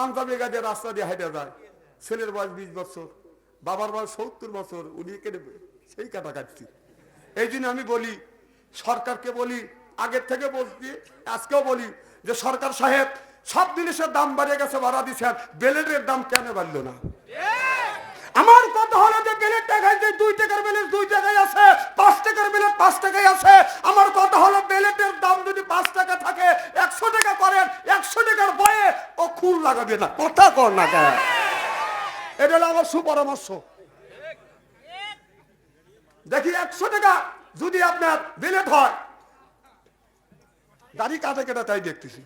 পাঞ্জাবি গাড়ি রাস্তা দিয়ে হেঁটে যায়। ছেলের বয়স বিশ বছর, বাবার বয়স সত্তর বছর, উনি কেটে সেই কাটা কাটছি এই জন্য আমি বলি, সরকারকে বলি, আগের থেকে বলছি, আজকেও বলি যে সরকার সাহেব, সব জিনিসের দাম বাড়িয়ে গেছে বাড়া দিচ্ছেন বেলেটের দাম কেন বাড়লো না? আমার কথা হলো যে বেলের টাকায় যে দুই টাকার বেলেট দুই টাকায় আছে, পাঁচ টাকার বেলেট পাঁচ টাকায় আছে। আমার কথা হলো বেলেটের দাম যদি পাঁচ টাকা থাকে, একশো টাকা করেন একশো টাকার বয়ে খুল লাগাবে না কথা কর না কেন এটা আমার সুপরামর্শ। দেখি একশো টাকা যদি আপনার বিলেট হয়। গাড়ি কাটে কেটে তাই দেখতেছি।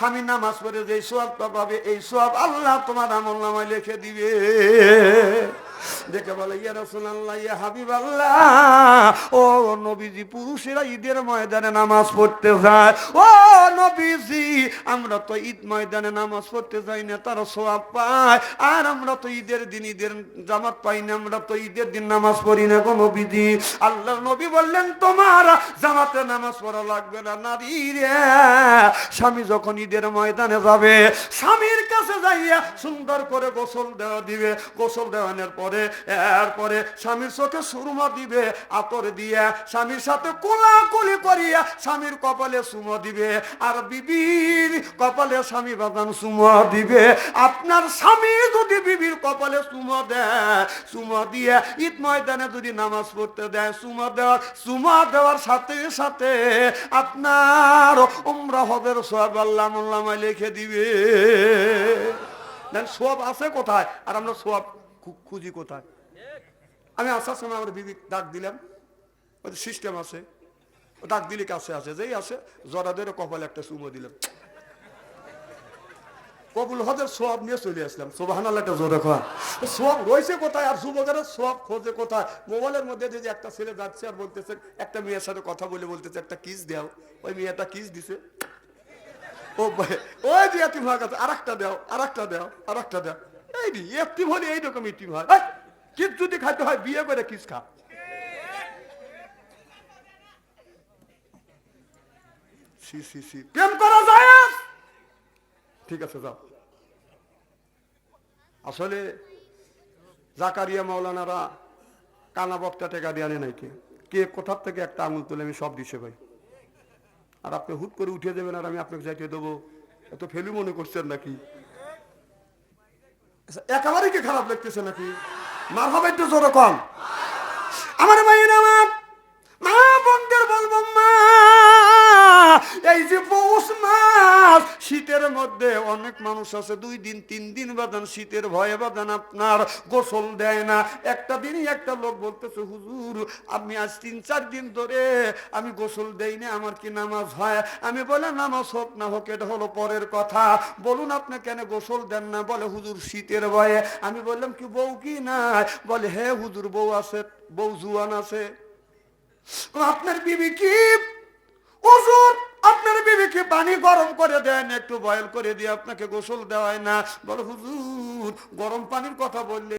স্বামী নামাজ পড়ে যে সব পাবে এই সব আল্লাহ তোমার আমল নামায় লিখে দিবে। দেখে বলে, ইয়া রাসূলুল্লাহ, ইয়া হাবিবাল্লাহ। ও নবীজি, পুরুষেরা ঈদের ময়দানে নামাজ পড়তে যায়। ও নবীজি, আমরা তো ঈদ ময়দানে নামাজ পড়তে যাই না, তারা সোয়াব পায়। আর আমরা তো ঈদের দিন, ঈদের জামাত পাই না, আমরা তো ঈদের দিন নামাজ পড়ি না গো নবীজি। আল্লাহ নবী বললেন, তোমার জামাতে নামাজ পড়া লাগবে না, নারী রে। স্বামী যখন ঈদের ময়দানে যাবে, স্বামীর কাছে যাইয়া সুন্দর করে গোসল দেওয়া দিবে। গোসল দেওয়ানোর পরে এরপরে স্বামীর চোখে সুরমা দিবে, আতর দিয়া স্বামীর সাথে কোলাকুলি করিয়া স্বামীর কপালে সুমো দিবে। আর বিবির কপালে স্বামী বাগান সুমো দিবে। আপনার স্বামী যদি বিবির কপালে সুমো দেয় সুমো দিয়ে ঈদ ময়দানে যদি নামাজ পড়তে দেয় সুমো দেওয়ার সুমো দেওয়ার সাথে সাথে আপনার উমরা হবের সব আল্লাহ লিখে দিবে। সব আছে কোথায়? আর আমরা সব খুঁজি কোথায়? আমি আসার সময় আমার বিবি ডাক দিলাম। ওই সিস্টেম আছে। ও ডাক দিলে কাছে আছে যেই আছে জরা ধরে কপালে একটা চুমো দিলাম। কবুল হদের সব নিয়ে চলে আসলাম। সোবাহান আল্লাহটা জোরে খাওয়া সব রয়েছে কোথায় আর যুবকেরা সব খোঁজে কোথায়? মোবাইলের মধ্যে যে একটা ছেলে যাচ্ছে আর বলতেছে, একটা মেয়ের সাথে কথা বলে বলতেছে, একটা কিস দাও। ওই মেয়েটা কিস দিছে। ও ওই যে গেছে। আর একটা দাও আর একটা দাও আর একটা দাও। এই নি এতিম হলে এইরকম হয়। কিস যদি খাইতে হয় বিয়ে করে কিস খা। C C C. প্রেম করা যায় ঠিক আছে যাও। আসলে জাকারিয়া মাওলানারা কানা বক্তা টেকা দিয়ে আনে নাকি কে? কোথার থেকে একটা আঙুল তুলে আমি সব দিছে ভাই। আর আপনি হুট করে উঠে দেবেন আর আমি আপনাকে যাইতে দেবো। এত ফেলু মনে করছেন নাকি? একেবারেই কি খারাপ লাগতেছে নাকি? মার হবে একটু জোরে কম আমার মায়ের আমার মা বন্ধের বলব মা, এই যে পৌষ মাস শীতের মধ্যে অনেক মানুষ আছে, দুই দিন, তিন দিন বাদান শীতের ভয়ে বাদান আপনার, গোসল দেয় না। একটা দিনই একটা লোক বলতেছে, হুজুর আমি আজ তিন, চার দিন ধরে আমি গোসল দেই না আমার কি নামাজ হয়? আমি বলে, নামাজ হোক না হোক, এটা হলো পরের কথা। বলুন আপনি কেন গোসল দেন না? বলে, হুজুর, শীতের ভয়ে। আমি বললাম, কি বউ কি না বলে, হে হুজুর, বউ আছে, বউ জুয়ান আছে। আপনার বিবি কি? হুজুর আপনার বিবেকে পানি গরম করে দেন, একটু বয়ল করে দিয়ে আপনাকে গোসল দেওয়ায় না। বলো, হুজুর, গরম পানির কথা বললে